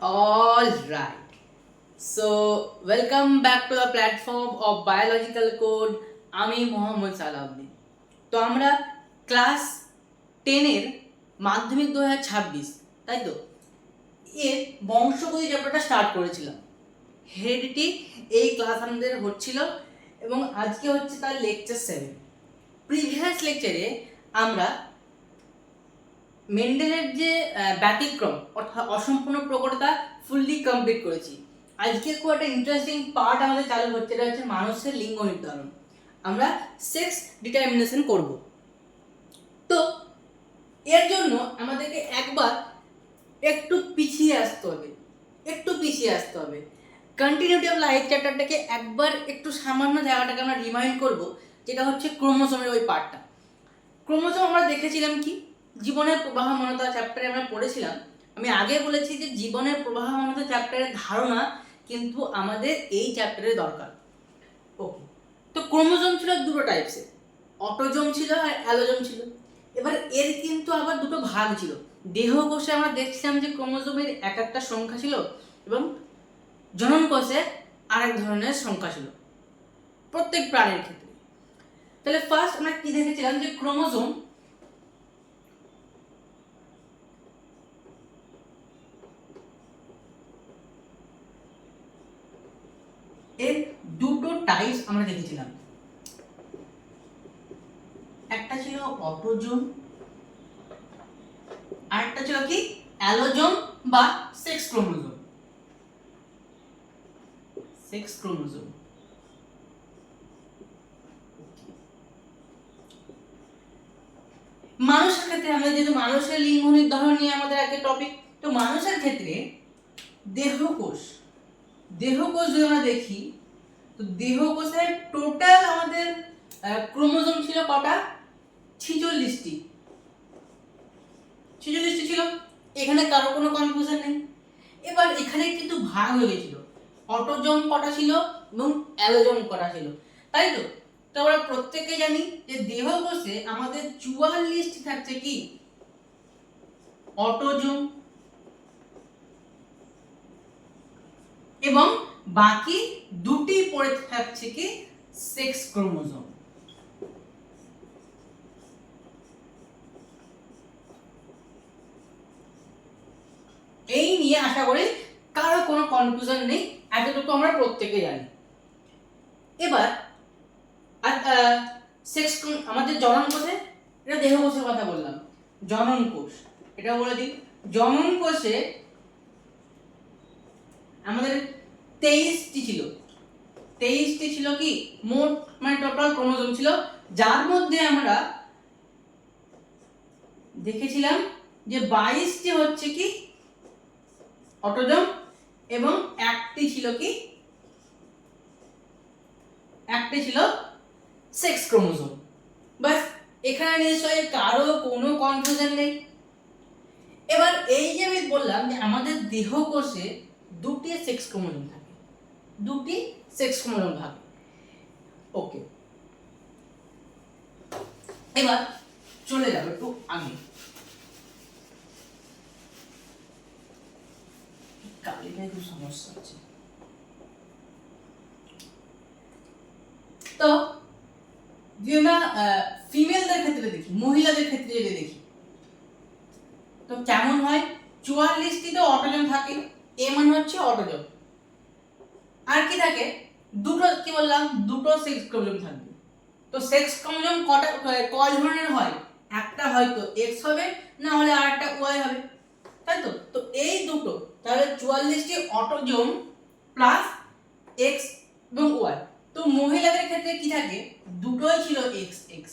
All right. So, welcome back to the platform of Biological Code. আমি মোহাম্মদ সালাউদ্দিন তো আমরা class টেনের মাধ্যমিক দু হাজার ছাব্বিশ তাই তো এর বংশগতি চ্যাপ্টারটা স্টার্ট করেছিলাম হেরিডিটি এই ক্লাস আমাদের হচ্ছিল এবং আজকে হচ্ছে তার লেকচার সেভেন প্রিভিয়াস লেকচারে আমরা মেন্ডেলের যে ব্যতিক্রম, অর্থাৎ অসম্পূর্ণ প্রকটতা ফুললি কমপ্লিট করেছি। আজকে খুব একটা ইন্টারেস্টিং পার্ট আমাদের চালু হচ্ছে, এটা হচ্ছে মানুষের লিঙ্গ নির্ধারণ। আমরা সেক্স ডিটারমিনেশন করব। তো, এর জন্য আমাদেরকে একবার একটু পিছিয়ে আসতে হবে। একটু পিছিয়ে আসতে হবে। কন্টিনিউটি অফ লাইফ চ্যাপ্টারটাকে একবার একটু সামান্য জায়গাটাকে আমরা রিমাইন্ড করব, যেটা হচ্ছে ক্রোমোসোমের ওই পার্টটা ক্রোমোসোম আমরা দেখেছিলাম কি? জীবনের প্রবাহমানতা চ্যাপ্টারে আমরা পড়েছিলাম। আমি আগে বলেছি যে জীবনের প্রবাহমানতা চ্যাপ্টারের ধারণা কিন্তু আমাদের এই চ্যাপ্টারে দরকার। ওকে তো ক্রোমোজোম ছিল দুটো টাইপসের অটোজোম ছিল আর অ্যালোজোম ছিল। এবার এর কিন্তু আবার দুটো ভাগ ছিল। দেহকোষে আমরা দেখছিলাম যে ক্রোমোজোমের এক একটা সংখ্যা ছিল এবং জনন কোষে আরেক ধরনের সংখ্যা ছিল। প্রত্যেক প্রাণীর ক্ষেত্রে। তাহলে ফার্স্ট আমরা কি দেখেছিলাম যে ক্রোমোজোম এর দুটো টাইপস আমরা দেখেছিলাম। একটা ছিল অটোজোম আরেকটা ছিল কি? অ্যালোজোম বা সেক্স ক্রোমোজোম সেক্স ক্রোমোজোম মানুষের ক্ষেত্রে, আমরা যেহেতু মানুষের লিঙ্গ নির্ধারণ নিয়ে আমাদের আগে টপিক তো মানুষের ক্ষেত্রে দেহকোষ দেহকোষ যদি আমরা দেখি, তো দেহকোষের টোটাল আমাদের ক্রোমোজোম ছিল কটা? ছিচল্লিশটি। ছিচল্লিশটি ছিল। এখানে কারও কোনো কনফিউশন নেই। এবার এখানে কিন্তু ভাগ হয়ে গেছিল। অটোজম কটা ছিল এবং অ্যালোজম কটা ছিল। তাই তো? তো আমরা প্রত্যেকে জানি যে দেহকোষে আমাদের চুয়াল্লিশটি থাকছে কি? অটোজম এবং বাকি দুটি পড়ে থাকছে কি সেক্স ক্রোমোজোম এই নিয়ে আশা করি কারও কোনো কনফিউশন নেই, এতটুকু আমরা প্রত্যেকে জানি। এবার সেক্স আমাদের জনন কোষে, এটা দেহ কোষের কথা বললাম। জনন কোষ, এটা বলে দিই। জনন কোষে আমাদের তেইশটি ছিল। তেইশটি ছিল কি? মোট মানে টোটাল ক্রোমোজোম ছিল। যার মধ্যে আমরা দেখেছিলাম যে বাইশটি হচ্ছে কি? অটোজম এবং একটি ছিল কি? একটি ছিল সেক্স ক্রোমোজোম। বাস এখানে নিশ্চয়ই কারও কোনো কনফিউশন নেই। এবার এই যে আমি বললাম যে আমাদের দেহকোষে দুটি সেক্স ক্রোমোজোম থাকে দুটি সেক্স ক্রোমোজোম থাকে ওকে এবার চলে যাবে একটু আগে। তো আমরা ফিমেলদের ক্ষেত্রে দেখি, মহিলাদের ক্ষেত্রে যদি দেখি, তো কেমন হয়? চুয়াল্লিশটি তো অটোজম থাকে। এ মানে হচ্ছে অটোজম আর কি থাকে? দুটো, কি বললাম? দুটো সেক্স ক্রোমোজোম থাকবে। তো সেক্স ক্রোমোজোম কটা কয় ধরনের হয়? একটা হয়তো এক্স হবে, না হলে আর একটা ওয়াই হবে। তাই তো? তো এই দুটো, তাহলে চুয়াল্লিশটি অটোজোম প্লাস এক্স এবং ওয়াই তো মহিলাদের ক্ষেত্রে কি থাকে? দুটোই ছিল এক্স এক্স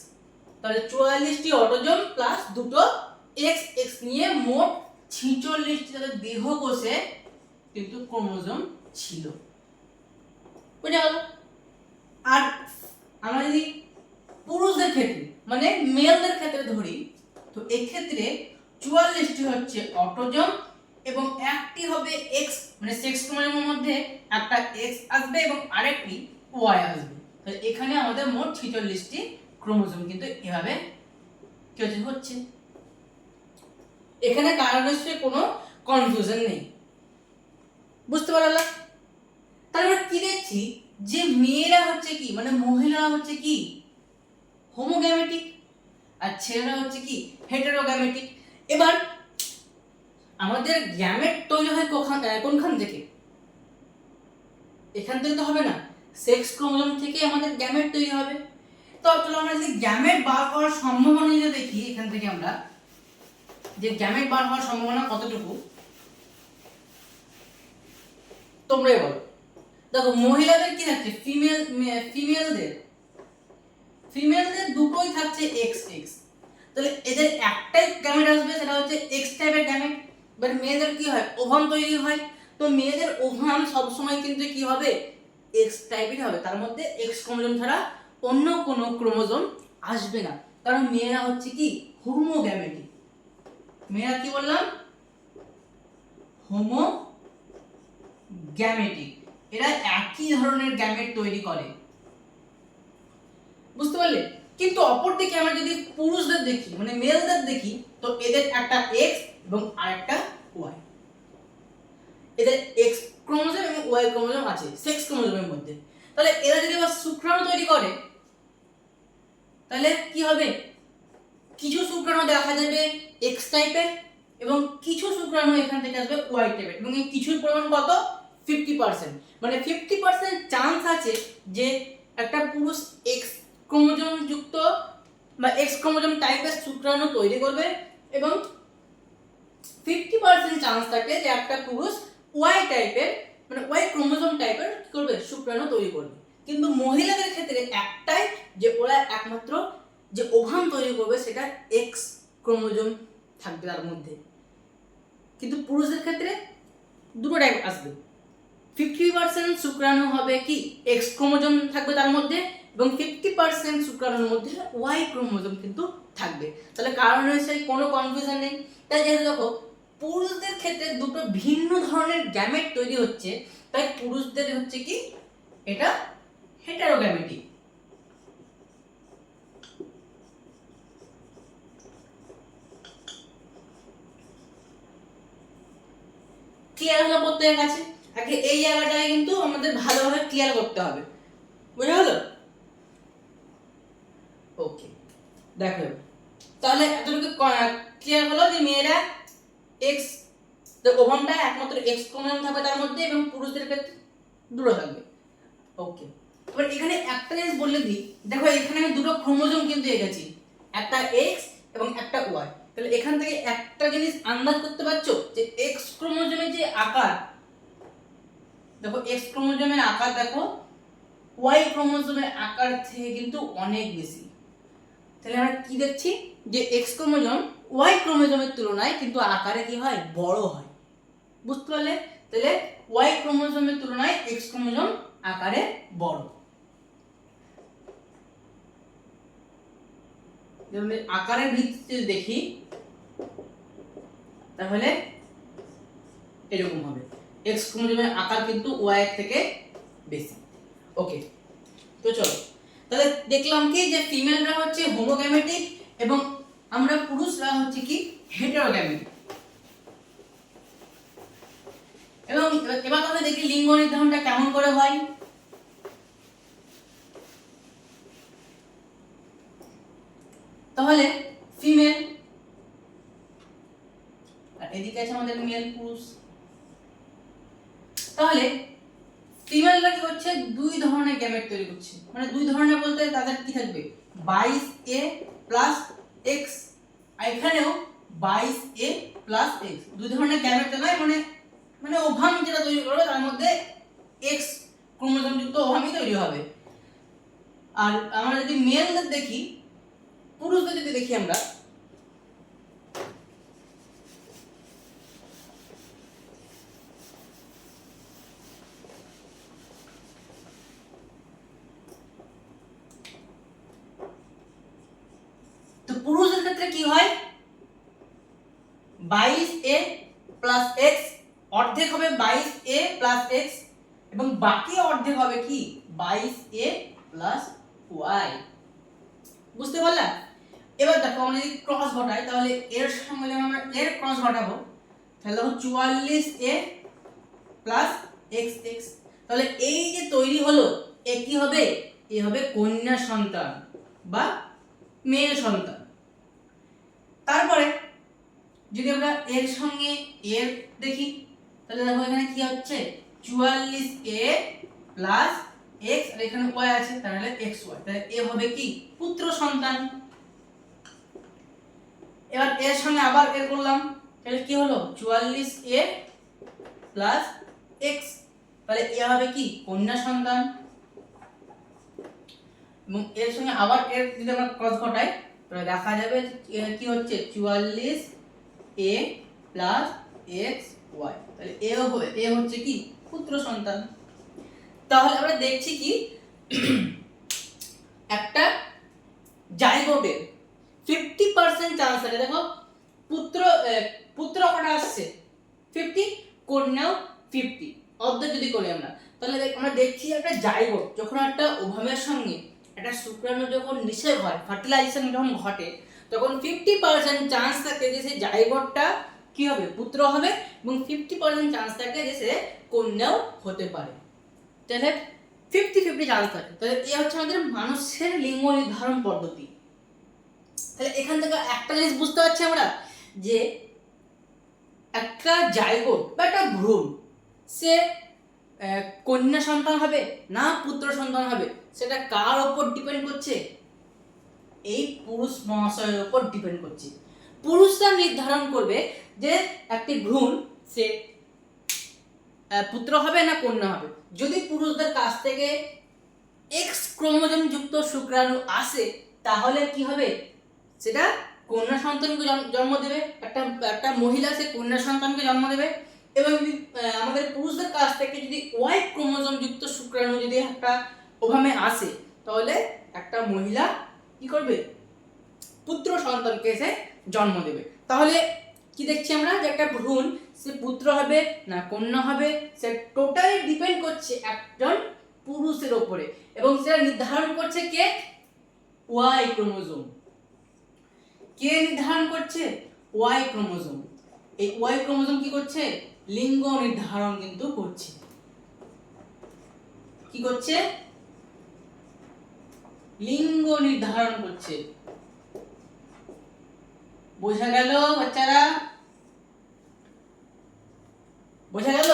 তাহলে চুয়াল্লিশটি অটোজোম প্লাস দুটো এক্স এক্স নিয়ে মোট ছিচল্লিশটি তাদের দেহ কোষে কিন্তু ক্রোমোজোম ছিল। বুঝে গেল? আর আমরা যদি পুরুষদের ক্ষেত্রে মানে মেলদের ক্ষেত্রে ধরি তো এক্ষেত্রে চুয়াল্লিশটি হচ্ছে অটোজম এবং একটি হবে এক্স মানে সেক্স ক্রোমোজোমের মধ্যে একটা এক্স আসবে এবং আরেকটি ওয়াই আসবে। তাহলে এখানে আমাদের মোট ছিচল্লিশটি ক্রোমোজোম কিন্তু এভাবে কি হচ্ছে। এখানে কারও নিশ্চয়ই কোনো কনফিউশন নেই। বুঝতে পারলা তাহলে আমরা কি দেখছি? যে মেয়েরা হচ্ছে কি? মানে মহিলারা হচ্ছে কি? হোমোগ্যামেটিক আর ছেলেরা হচ্ছে কি? হেটেরোগ্যামেটিক এবার আমাদের গ্যামেট তৈরি হয় কোখান কোনখান থেকে? এখান থেকে তো হবে না। সেক্স ক্রোমোজোম থেকে আমাদের গ্যামেট তৈরি হবে। তো চলো আমরা যদি গ্যামেট বার হওয়ার সম্ভাবনা যদি দেখি এখান থেকে আমরা, যে গ্যামেট বার হওয়ার সম্ভাবনা কতটুকু? তোমরাই বলো। দেখো, মহিলাদের কি থাকছে? ফিমেল ফিমেলদের ফিমেলদের দুটোই থাকছে এক্স এক্স তাহলে এদের একটাই গ্যামেট আসবে, সেটা হচ্ছে এক্স টাইপের গ্যামেট বাট মেয়েদের কি হয়? ওভাম তৈরি হয়। তো মেয়েদের ওভাম সবসময় কিন্তু কি হবে? এক্স টাইপের হবে। তার মধ্যে এক্স ক্রোমোজোম ছাড়া অন্য কোনো ক্রোমোজোম আসবে না। কারণ মেয়েরা হচ্ছে কি? হোমো হোমোগ্যামেটিক মেয়েরা কি বললাম? Homogametic. এরা একই ধরনের গ্যামেট তৈরি করে। বুঝতে পারলে? কিন্তু অপরদিকে আমরা যদি পুরুষদের দেখি মানে মেলদের দেখি, তো এদের একটা এক্স এবং আরেকটা ওয়াই এদের এক্স ক্রোমোজোম এবং ওয়াই ক্রোমোজোম আছে সেক্স ক্রোমোজোমের মধ্যে। তাহলে এরা যদি আবার শুক্রাণু তৈরি করে, তাহলে কি হবে? কিছু শুক্রাণু দেখা যাবে এক্স টাইপের এবং কিছু শুক্রাণু এখান থেকে আসবে ওয়াই টাইপের এবং এই কিছুর পরিমাণ কত? ফিফটি পার্সেন্ট মানে ফিফটি পার্সেন্ট চান্স আছে যে একটা পুরুষ এক্স ক্রোমোজোম যুক্ত বা এক্স ক্রোমোজোম টাইপের শুক্রাণু তৈরি করবে এবং ফিফটি পার্সেন্ট চান্স থাকে যে একটা পুরুষ ওয়াই টাইপের মানে ওয়াই ক্রোমোজোম টাইপের কি করবে? শুক্রাণু তৈরি করবে। কিন্তু মহিলাদের ক্ষেত্রে একটাই যে ওরা একমাত্র যে ওভাম তৈরি করবে সেটা এক্স ক্রোমোজোম থাকবে তার মধ্যে। কিন্তু পুরুষদের ক্ষেত্রে দুটো টাইপ আসবে। ফিফটি পার্সেন্ট শুক্রাণু হবে কি এক্স ক্রোমোজোম থাকবে তার মধ্যে এবং ফিফটি পার্সেন্ট শুক্রাণুর মধ্যে ওয়াই ক্রোমোজোম কিন্তু থাকবে। তাহলে কারণ হয়েছে কোনো কনফিউশন নেই। তাই যেহেতু দেখো, পুরুষদের ক্ষেত্রে দুটো ভিন্ন ধরনের গ্যামেট তৈরি হচ্ছে, তাই পুরুষদের হচ্ছে কি? এটা হেটারোগ্যামেটিক ক্লিয়ার হলো প্রত্যেকের কাছে? আগে এই জায়গাটায় কিন্তু আমাদের ভালোভাবে ক্লিয়ার করতে হবে। বুঝা হলো ওকে দেখো, তাহলে এতটুকু ক্লিয়ার হলো যে মেয়েরা এক্স ওভামটা একমাত্র এক্স ক্রোমোজোম থাকবে তার মধ্যে এবং পুরুষদের ক্ষেত্রে দুটো থাকবে। ওকে এবার এখানে একটা জিনিস বললে দিই। দেখো, এখানে আমি দুটো ক্রোমোজোম কিন্তু এঁকেছি। একটা এক্স এবং একটা ওয়াই তাহলে এখান থেকে একটা জিনিস আন্দাজ করতে পারছ? যে এক্স ক্রোমোজোমের যে আকার দেখো এক্স ক্রোমোজোমের আকার দেখো ওয়াই ক্রোমোজোমের আকার থেকে কিন্তু অনেক বেশি। তাহলে আমরা কি দেখছি? যে এক্স ক্রোমোজোম ওয়াই ক্রোমোজোমের তুলনায় কিন্তু আকারে কি হয়? বড় হয়। বুঝতে পারলে? তাহলে ওয়াই ক্রোমোজোমের তুলনায় এক্স ক্রোমোজোম আকারে বড়। আকারের ভিত্তিতে দেখি, তাহলে এরকম হবে। এক্স ক্রোমোজোমের আকার কিন্তু ওয়াই থেকে বেশি। ওকে তো চলো। তাহলে দেখলাম কি যে ফিমেলরা হচ্ছে হোমোগ্যামেটিক এবং আমরা পুরুষরা হচ্ছে কি হেটেরোগ্যামেটিক এবং এবার- তাহলে দেখি লিঙ্গ নির্ধারণটা কেমন করে হয়। তাহলে ফিমেল আর এদিকে আছে আমাদের মেল পুরুষ। তাহলে ফিমেলরা কি হচ্ছে দুই ধরনের গ্যামেট তৈরি করছে। মানে দুই ধরনের বলতে তাদের কি থাকবে? বাইশ এ প্লাস এক্স। আর এখানেও বাইশ এ প্লাস এক্স। দুই ধরনের গ্যামেট নয় মানে মানে ওভাম যেটা তৈরি করবে, তার মধ্যে এক্স ক্রোমোজোম যুক্ত ওভামই তৈরি হবে। আর আমরা যদি মেলদের দেখি, পুরুষদের যদি দেখি আমরা তো পুরুষদের ক্ষেত্রে কি হয় বাইশ এ প্লাস এক্স অর্ধেক হবে বাইশ এ প্লাস এক্স এবং বাকি অর্ধেক হবে কি বাইশ এ প্লাস ওয়াই বুঝতে পারলাম এবার দেখো আমরা যদি ক্রস ঘটাই, তাহলে এর সঙ্গে আমরা এর ক্রস ঘটাবো। তাহলে দেখো চুয়াল্লিশ এ প্লাস এক্স এক্স তাহলে এই যে তৈরি হলো, এ কি হবে? এ হবে কন্যা সন্তান বা মেয়ে সন্তান। তারপরে যদি আমরা এর সঙ্গে এর দেখি, তাহলে দেখো এখানে কি হচ্ছে? চুয়াল্লিশ এ প্লাস এক্স আর এখানে ওয়াই আছে, তাহলে এক্স ওয়াই তাহলে এ হবে কি? পুত্র সন্তান। এবার এর সঙ্গে আবার এর করলাম। তাহলে কি হলো? চুয়াল্লিশ এ প্লাস এক্স তাহলে এ হবে কি? কন্যা সন্তান। এবং এর সঙ্গে আবার এর যদি আমরা ক্রস ঘটাই, তাহলে দেখা যাবে কি হচ্ছে? চুয়াল্লিশ এ প্লাস এক্স ওয়াই তাহলে এ হবে এ হচ্ছে কি? পুত্র সন্তান। তাহলে আমরা দেখছি কি একটা জাইগোটের ফিফটি পার্সেন্ট চান্স আছে দেখো পুত্র আহ, পুত্র কটা আসছে ফিফটি কন্যাও ফিফটি অর্ধেক যদি করি আমরা তাহলে দেখ- আমরা দেখছি একটা জাইগোট যখন একটা ওভামের সঙ্গে একটা শুক্রাণু যখন নিষেধ হয় ফার্টিলাইজেশন যখন ঘটে, তখন ফিফটি পার্সেন্ট চান্স থাকে যে সেই জাইগোটটা কি হবে, পুত্র হবে এবং ফিফটি পার্সেন্ট চান্স থাকে যে সে কন্যাও হতে পারে। তাহলে ফিফটি ফিফটি চান্স থাকে। তাহলে এ হচ্ছে আমাদের মানুষের লিঙ্গ নির্ধারণ পদ্ধতি। তাহলে এখান থেকে একটা জিনিস বুঝতে পারছি আমরা, যে একটা জায়গোট বা একটা ভ্রূণ, সে কন্যা সন্তান হবে না পুত্র সন্তান হবে, সেটা কার ওপর ডিপেন্ড করছে? এই পুরুষ মহাশয়ের ওপর ডিপেন্ড করছে। পুরুষরা নির্ধারণ করবে যে একটি ভ্রূণ সে পুত্র হবে না কন্যা হবে। যদি পুরুষদের কাছ থেকে এক্স ক্রোমোজোম যুক্ত শুক্রাণু আসে, তাহলে কি হবে? সেটা কন্যা সন্তানকে জন্ম- জন্ম দেবে। একটা একটা মহিলা সে কন্যা সন্তানকে জন্ম দেবে। এবং আমাদের পুরুষদের কাছ থেকে যদি ওয়াই ক্রোমোজোম যুক্ত শুক্রাণু যদি একটা ওভামে আসে, তাহলে একটা মহিলা কি করবে? পুত্র সন্তানকে সে জন্ম দেবে। তাহলে কি দেখছি আমরা? যে একটা ভ্রূণ, সে পুত্র হবে না কন্যা হবে? সে টোটালি ডিপেন্ড করছে একজন পুরুষের ওপরে। এবং সেটা নির্ধারণ করছে কে? Y chromosome. কে নির্ধারণ করছে? Y chromosome. এই ওয়াই ক্রোমোজোম কি করছে? লিঙ্গ নির্ধারণ কিন্তু করছে। কি করছে? লিঙ্গ নির্ধারণ করছে। বোঝা গেল বাচ্চারা? বোঝা গেল?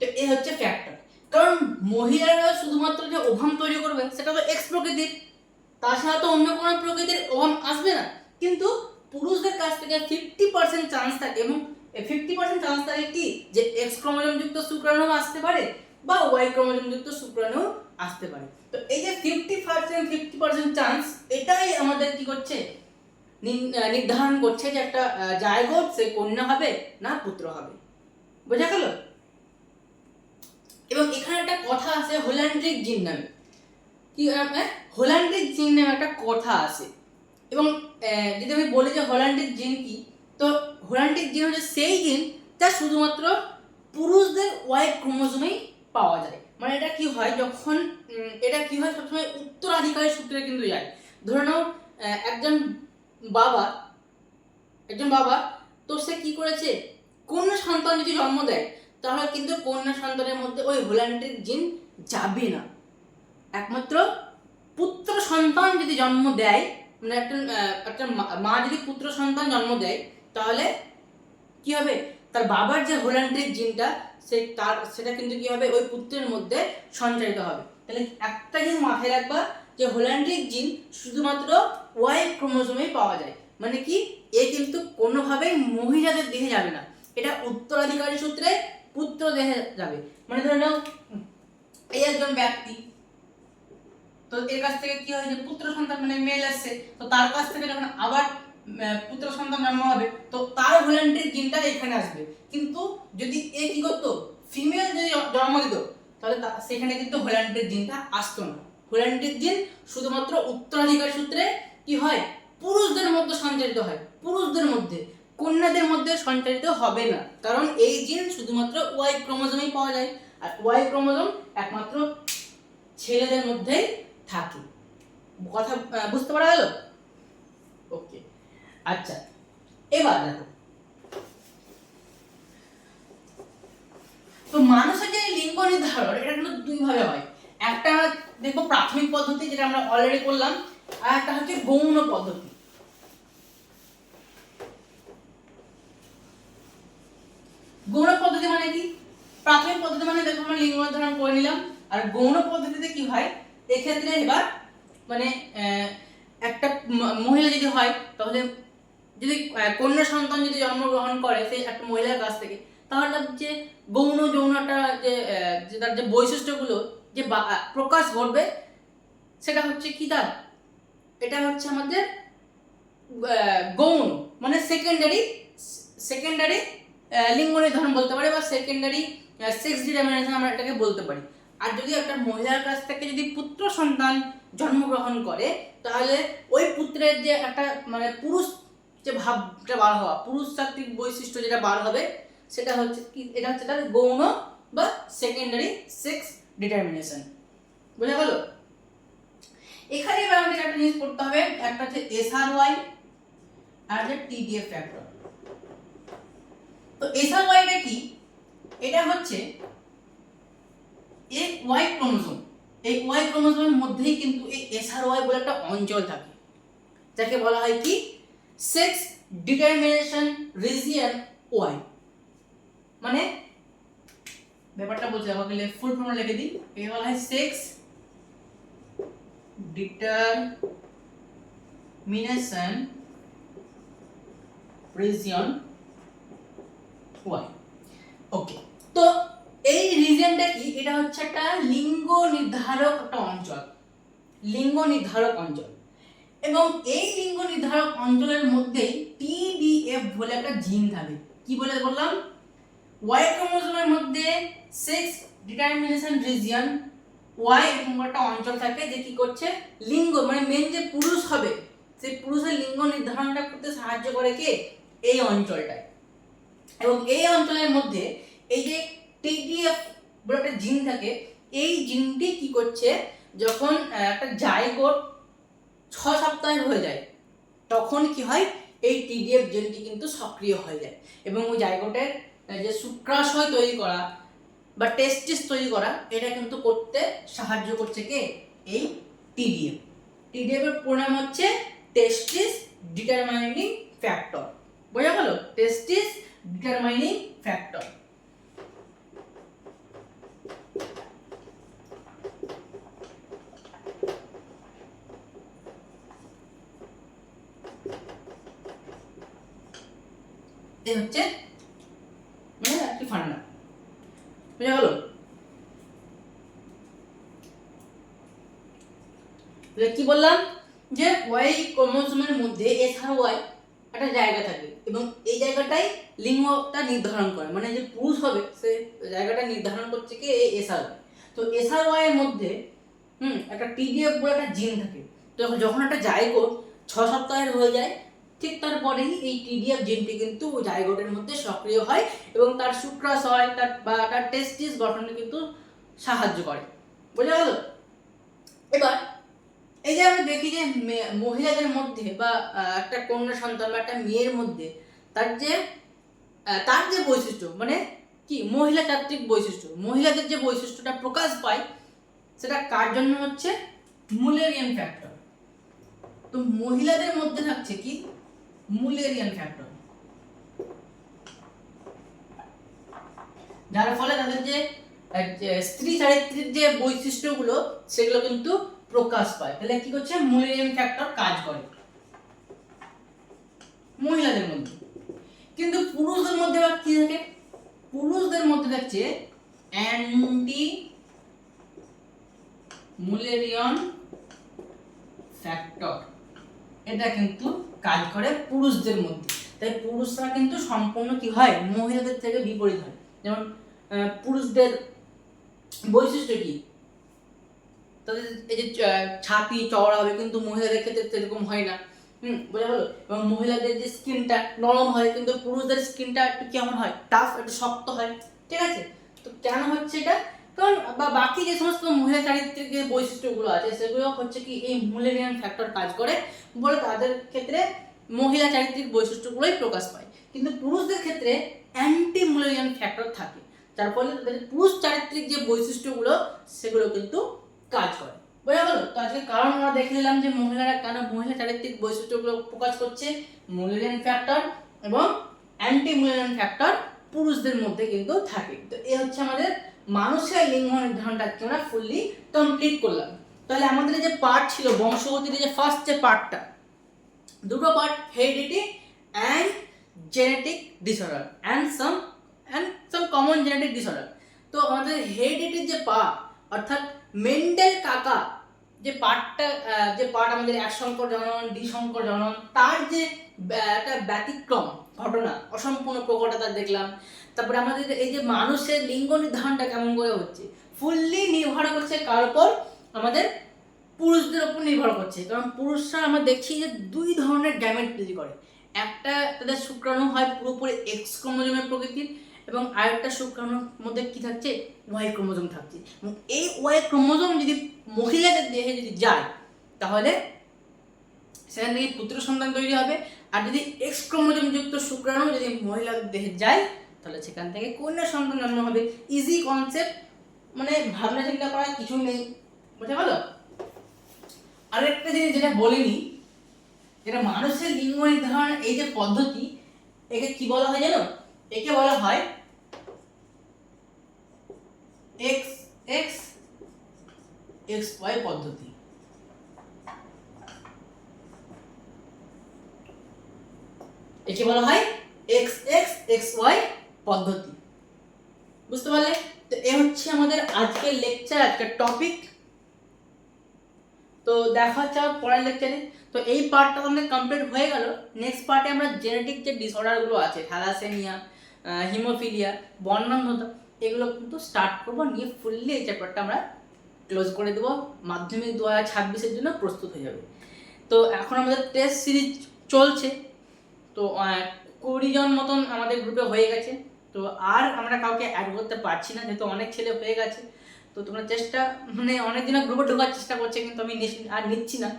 তো এই হচ্ছে ফ্যাক্টর কারণ মহিলারা শুধুমাত্র যে ওভাম তৈরি করবে, সেটা তো এক্স প্রকৃতির। তাছাড়া তো অন্য কোনো প্রকৃতির ওভাম আসবে না। কিন্তু পুরুষদের কাছ থেকে ফিফটি পার্সেন্ট চান্স থাকে এবং ফিফটি পার্সেন্ট চান্স থাকে কি যে এক্স ক্রোমোজোম যুক্ত শুক্রাণু আসতে পারে বা ওয়াই ক্রোমোজোম যুক্ত শুক্রাণু আসতে পারে। তো এই যে fifty percent fifty percent chance এটাই আমাদের কি করছে? নির্ধারণ করছে যে একটা জায়গোট সে কন্যা হবে না পুত্র হবে। বোঝা গেল? এবং এখানে একটা কথা আছে হোল্যান্ড্রিক জিন নামে। কি হোল্যান্ড্রিক জিন নামে একটা কথা আছে। এবং যদি আমি বলি যে হোল্যান্ড্রিক জিন কি, তো হোল্যান্ড্রিক জিন হচ্ছে সেই জিন যা শুধুমাত্র পুরুষদের ওয়াই ক্রোমোজোমেই পাওয়া যায়। মানে এটা কি হয়, যখন এটা কি হয়, সবসময় উত্তরাধিকারী সূত্রে কিন্তু যায়। ধরে নাও একজন বাবা একজন বাবা, তো সে কি করেছে? কন্যা সন্তান যদি জন্ম দেয়, তাহলে কিন্তু কন্যা সন্তানের মধ্যে ওই হোল্যান্ড্রিক জিন যাবে না। একমাত্র পুত্র সন্তান যদি জন্ম দেয় মানে একটা একটা মা যদি পুত্র সন্তান জন্ম দেয় তাহলে কি হবে? তার বাবার যে হোল্যান্ড্রিক জিনটা, সে তার, সেটা কিন্তু কি হবে? ওই পুত্রের মধ্যে সঞ্চারিত হবে। তাহলে একটা জিনিস মাথায় রাখবা যে হোল্যান্ড্রিক জিন শুধুমাত্র ওয়াই ক্রোমোজোমেই পাওয়া যায়। মানে কি? এ কিন্তু কোনোভাবেই মহিলাদের দেহে যাবে না। এটা উত্তরাধিকারী সূত্রে পুত্র দেহে যাবে। মানে ধরে নাও, এই একজন ব্যক্তি, তো এর কাছ থেকে কি হয় যে পুত্র সন্তান মানে মেল আসছে, তো তার কাছ থেকে যখন আবার পুত্র সন্তান জন্ম হবে, তো তার ভোলেন্টিয়ার জিনটা এখানে আসবে। কিন্তু যদি এ কি করতো? ফিমেল যদি জন্ম দিত, তাহলে সেখানে কিন্তু ভোলেন্টিয়ার জিনটা আসতো না। ভোলেন্টিয়ার জিন শুধুমাত্র উত্তরাধিকার সূত্রে কি হয়? পুরুষদের মধ্যে সঞ্চারিত হয়। পুরুষদের মধ্যে, কন্যাদের মধ্যে সঞ্চারিত হবে না। কারণ এই জিন শুধুমাত্র ওয়াই ক্রোমোজোমেই পাওয়া যায়। আর ওয়াই ক্রোমোজোম একমাত্র ছেলেদের মধ্যেই থাকে। কথা বুঝতে পারা গেল? ওকে আচ্ছা এবার দেখো। তো মানুষের যে লিঙ্গ নির্ধারণ, এটা কিন্তু দুইভাবে হয়। একটা দেখব প্রাথমিক পদ্ধতি, যেটা আমরা অলরেডি করলাম, আর একটা হচ্ছে গৌণ পদ্ধতি। গৌণ পদ্ধতি মানে কি? প্রাথমিক পদ্ধতি মানে দেখো আমরা লিঙ্গ নির্ধারণ করে নিলাম, আর গৌণ পদ্ধতিতে কি হয়? এক্ষেত্রে এবার মানে একটা মহিলা যদি হয়, তাহলে যদি কন্যা সন্তান যদি জন্মগ্রহণ করে সেই একটা মহিলার কাছ থেকে, তাহলে যে গৌণ যৌনটা যে তার যে বৈশিষ্ট্যগুলো, যে প্রকাশ ঘটবে, সেটা হচ্ছে কি তার? এটা হচ্ছে আমাদের গৌণ মানে সেকেন্ডারি সেকেন্ডারি লিঙ্গ নির্ধারণ বলতে পারি বা সেকেন্ডারি সেক্স ডিটারমিনেশন আমরা এটাকে বলতে পারি। আর যদি একটা মহিলার কাছ থেকে যদি পুত্র সন্তান জন্মগ্রহণ করে, তাহলে ওই পুত্রের যে একটা মানে পুরুষ যে ভাবটা বার হওয়া। পুরুষ চাকরির বৈশিষ্ট্য যেটা বার হবে, সেটা হচ্ছে কি? এটা হচ্ছে তার গৌণ বা সেকেন্ডারি সেক্স ডিটারমিনেশন বোঝা গেল? এখানে এবার আমাদের একটা জিনিস পড়তে হবে, একটা হচ্ছে এসআর ওয়াই আর হচ্ছে টিডিএফ ফ্যাক্টর তো এসআর ওয়াইটা কি? এটা হচ্ছে এই ওয়াই ক্রোমোসোম এই ওয়াই ক্রোমোসোমের মধ্যেই কিন্তু এই এসআর ওয়াই বলে একটা অঞ্চল থাকে। যাকে বলা হয় কি? সেক্স ডিটারমিনেশন রিজিয়ন ওয়াই মানে ব্যাপারটা বলতে আমাকে ফুল ফর্ম লিখে দিই। এই বলা হয় sex determination region Y okay তো এই রিজনটা কি? এটা হচ্ছে একটা লিঙ্গ নির্ধারক একটা অঞ্চল। লিঙ্গ নির্ধারক অঞ্চল। এবং এই লিঙ্গ নির্ধারক অঞ্চলের মধ্যেই টিডিএফ বলে একটা জিন থাকে। কি বলে বললাম? ওয়াই ক্রোমোসোমের মধ্যে সেক্স ডিটারমিনেশন রিজিয়ন ওয়াই একটা অঞ্চল থাকে যে কি করছে? লিঙ্গ মানে মেন যে পুরুষ হবে সেই পুরুষের লিঙ্গ নির্ধারণটা করতে সাহায্য করে কে? এই অঞ্চলটায়। এবং এই অঞ্চলের মধ্যে এই যে টিডিএফ বলে একটা জিন থাকে, এই জিনটি কি করছে? যখন একটা জাইগোট ছ সপ্তাহের হয়ে যায়। তখন কি হয়? এই টিডিএফ জিনটি কিন্তু সক্রিয় হয়ে যায়। এবং ওই জাইগোটের আহ, যে শুক্রাশয় তৈরি করা বা টেস্টিস তৈরি করা এটা কিন্তু করতে সাহায্য করছে কে? এই টিডিএফ টিডিএফ এর পরিণাম হচ্ছে টেস্টিস ডিটারমাইনিং ফ্যাক্টর বোঝা গেল? টেস্টিস ডিটারমাইনিং ফ্যাক্টর এই হচ্ছে মানে একটি ফান্ডা। বোঝা গেল? কি বললাম? যে ওয়াই ক্রোমোসোমের মধ্যে এসআর ওয়াই একটা জায়গা থাকে এবং এই জায়গাটাই লিঙ্গটা নির্ধারণ করে। মানে যে পুরুষ হবে, সে জায়গাটা নির্ধারণ করছে কি এই এসআর তো এসআর ওয়াই এর মধ্যে, হুম, একটা টিডিএফ বলে একটা জিন থাকে। তো যখন- একটা জায়গোট ছ সপ্তাহের হয়ে যায় ঠিক তারপরেই এই টিডিএফ জিনটি কিন্তু জায়গোটের মধ্যে সক্রিয় হয় এবং তার শুক্রাশয় তার বা তার টেস্টিস গঠনে কিন্তু সাহায্য করে। বোঝা গেল? এবার, এই যে আমরা দেখি যে মহিলাদের মধ্যে বা একটা কন্যা সন্তান বা একটা মেয়ের মধ্যে তার যে তার যে বৈশিষ্ট্য মানে কি, মহিলা চাত্রিক বৈশিষ্ট্য, মহিলাদের যে বৈশিষ্ট্যটা প্রকাশ পায়, সেটা কার জন্য হচ্ছে? মুলেরিয়ান ফ্যাক্টর তো মহিলাদের মধ্যে থাকছে কি? মুলেরিয়ান ফ্যাক্টর যার ফলে তাদের যে স্ত্রী চারিত্রিক যে বৈশিষ্ট্যগুলো, সেগুলো কিন্তু প্রকাশ পায়। তাহলে কি করছে? মুলেরিয়ান ফ্যাক্টর কাজ করে। মহিলাদের মধ্যে। কিন্তু পুরুষদের মধ্যে আবার কি থাকে? পুরুষদের মধ্যে থাকছে অ্যান্টি মুলেরিয়ন ফ্যাক্টর এটা কিন্তু কাজ করে পুরুষদের মধ্যে। তাই পুরুষরা কিন্তু সম্পূর্ণ কি হয়? মহিলাদের থেকে বিপরীত হয়। যেমন পুরুষদের বৈশিষ্ট্য কি? তাদের এই যে ছাতি চওড়া হবে কিন্তু মহিলাদের ক্ষেত্রে সেরকম হয় না। হুম, বোঝা গেলো? এবং মহিলাদের যে স্কিনটা নরম হয়, কিন্তু পুরুষদের স্কিনটা একটু কেমন হয়? টাফ একটু শক্ত হয়। ঠিক আছে? তো কেন হচ্ছে এটা? কারণ, বা বাকি যে সমস্ত মহিলা চারিত্রিক যে বৈশিষ্ট্যগুলো আছে, সেগুলো হচ্ছে কি এই মুলেরিয়ান ফ্যাক্টর কাজ করে, বলে তাদের ক্ষেত্রে মহিলা চারিত্রিক বৈশিষ্ট্যগুলোই প্রকাশ পায়। কিন্তু পুরুষদের ক্ষেত্রে অ্যান্টি মুলেরিয়ান ফ্যাক্টর থাকে, যার ফলে তাদের পুরুষ চারিত্রিক যে বৈশিষ্ট্যগুলো, সেগুলো কিন্তু কাজ করে। বোঝা গেল? তো আজকে কারণ আমরা দেখে নিলাম যে মহিলারা কেন মহিলা চারিত্রিক বৈশিষ্ট্যগুলো প্রকাশ করছে মুলিয়ান ফ্যাক্টর এবং অ্যান্টি মুলিয়ান ফ্যাক্টর পুরুষদের মধ্যে কিন্তু থাকে। তো এ হচ্ছে আমাদের মানুষের লিঙ্গ নির্ধারণটা আজকে আমরা ফুললি কমপ্লিট করলাম। তাহলে আমাদের যে পার্ট ছিল, বংশগতির যে ফার্স্ট যে পার্টটা দুটো part heredity and genetic disorder and some and some common genetic disorder তো আমাদের হেরিডিটির যে পার্ট অর্থাৎ মেন্ডেল কাকা যে পার্টটা যে পার্ট আমাদের এক সংকর জনন, দ্বি সংকর জনন, তার যে একটা ব্যতিক্রম ঘটনা, অসম্পূর্ণ প্রকটতা দেখলাম। তারপরে আমাদের এই যে মানুষের লিঙ্গ নির্ধারণটা কেমন করে হচ্ছে? ফুললি নির্ভর করছে কার উপর? আমাদের পুরুষদের উপর নির্ভর করছে। কারণ পুরুষরা আমরা দেখছি যে দুই ধরনের গ্যামেট তৈরি করে। একটা তাদের শুক্রাণু হয় পুরোপুরি এক্স ক্রোমোজোমের প্রকৃতির এবং আরেকটা শুক্রাণুর মধ্যে কি থাকছে? ওয়াই ক্রোমোজোম থাকছে। এবং এই ওয়াই ক্রোমোজোম যদি মহিলাদের দেহে যদি যায়, তাহলে সেখান থেকে পুত্র সন্তান তৈরি হবে। আর যদি এক্স ক্রোমোজোম যুক্ত শুক্রাণু যদি মহিলাদের দেহে যায় তাহলে সেখান থেকে কন্যা সন্তান জন্ম হবে। ইজি কনসেপ্ট মানে ভাবনা চিন্তা করার কিছু নেই। বুঝতে পারল? আরেকটা জিনিস যেটা বলিনি, যেটা মানুষের লিঙ্গ নির্ধারণ এই যে পদ্ধতি, একে কি বলা হয় জানো? একে বলা হয় এক্স এক্স এক্স ওয়াই পদ্ধতি। একে বলা হয় এক্স এক্স এক্স ওয়াই পদ্ধতি। বুঝতে পারলে? তো এ হচ্ছে আমাদের আজকের লেকচার আজকের টপিক তো দেখা হচ্ছে আমার পরের লেকচারে তো এই পার্টটা আমাদের কমপ্লিট হয়ে গেল। নেক্সট পার্টে আমরা জেনেটিক যে ডিসঅর্ডারগুলো আছে থ্যালাসেমিয়া হিমোফিলিয়া বর্ণান্ধতা এগুলো কিন্তু স্টার্ট করব, নিয়ে ফুললি এই চ্যাপ্টারটা আমরা ক্লোজ করে দেবো। মাধ্যমিক দু হাজার ছাব্বিশের জন্য প্রস্তুত হয়ে যাবে। তো এখন আমাদের টেস্ট সিরিজ চলছে। তো কুড়ি জন মতন আমাদের গ্রুপে হয়ে গেছে। তো আর আমরা কাউকে অ্যাড করতে পারছি না, যেহেতু অনেক ছেলে হয়ে গেছে, তো তোমরা চেষ্টা মানে অনেক দিন গ্রুপে ঢোকার চেষ্টা করছে, কিন্তু আমি আর নিচ্ছি না,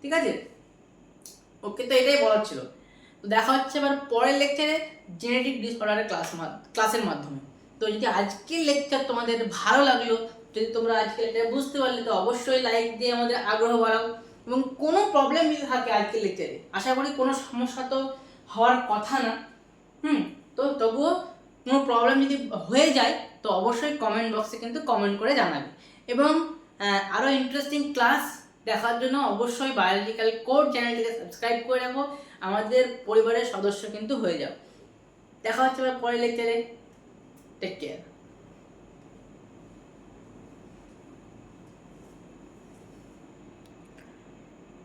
ঠিক আছে? ওকে তো এটাই বলার ছিল। তো দেখা হচ্ছে এবার পরের লেকচারে জেনেটিক ডিসঅর্ডারের ক্লাস ক্লাসের মাধ্যমে। তো যদি আজকের লেকচার তোমাদের ভালো লাগল, যদি তোমরা আজকের লেকচার বুঝতে পারলে, তো অবশ্যই লাইক দিয়ে আমাদের আগ্রহ বাড়াও এবং কোনো প্রবলেম যদি থাকে আজকের লেকচারে আশা করি কোনো সমস্যা তো হওয়ার কথা না। হুম, তো তবুও কোনো প্রবলেম যদি হয়ে যায়, তো অবশ্যই কমেন্ট বক্সে কিন্তু কমেন্ট করে জানাবে। এবং আরও ইন্টারেস্টিং ক্লাস দেখার জন্য অবশ্যই বায়োলজিক্যাল কোড চ্যানেলটিকে সাবস্ক্রাইব করে রাখো। আমাদের পরিবারের সদস্য কিন্তু হয়ে যাও। দেখা হচ্ছে পরে পরের লেকচারে টেক কেয়ার